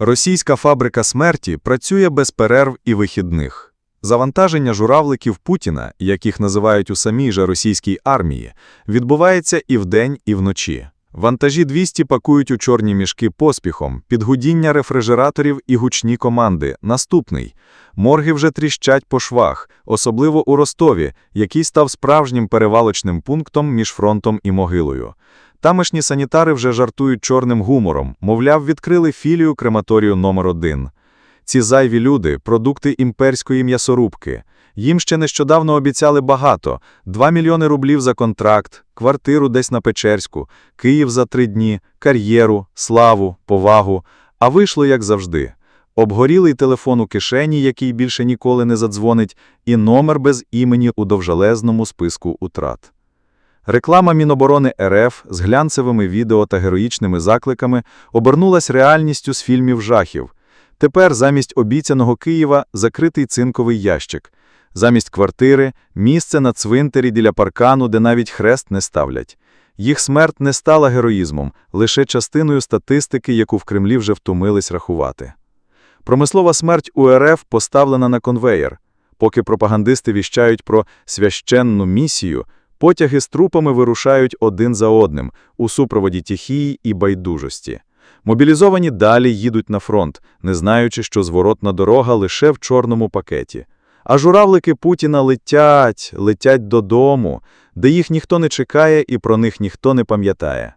Російська фабрика смерті працює без перерв і вихідних. Завантаження журавликів Путіна, яких називають у самій же російській армії, відбувається і вдень, і вночі. Вантажі 200 пакують у чорні мішки поспіхом, під гудіння рефрижераторів і гучні команди. Наступний. Морги вже тріщать по швах, особливо у Ростові, який став справжнім перевалочним пунктом між фронтом і могилою. Тамошні санітари вже жартують чорним гумором, мовляв, відкрили філію крематорію номер 1 Ці зайві люди – продукти імперської м'ясорубки. Їм ще нещодавно обіцяли багато – 2 мільйони рублів за контракт, квартиру десь на Печерську, Київ за три дні, кар'єру, славу, повагу. А вийшло, як завжди. Обгорілий телефон у кишені, який більше ніколи не задзвонить, і номер без імені у довжелезному списку утрат. Реклама Міноборони РФ з глянцевими відео та героїчними закликами обернулась реальністю з фільмів жахів. Тепер замість обіцяного Києва закритий цинковий ящик. Замість квартири – місце на цвинтарі біля паркану, де навіть хрест не ставлять. Їх смерть не стала героїзмом, лише частиною статистики, яку в Кремлі вже втомились рахувати. Промислова смерть у РФ поставлена на конвеєр. Поки пропагандисти віщають про священну місію, потяги з трупами вирушають один за одним у супроводі тихії і байдужості. Мобілізовані далі їдуть на фронт, не знаючи, що зворотна дорога лише в чорному пакеті. А журавлики Путіна летять, летять додому, де їх ніхто не чекає і про них ніхто не пам'ятає.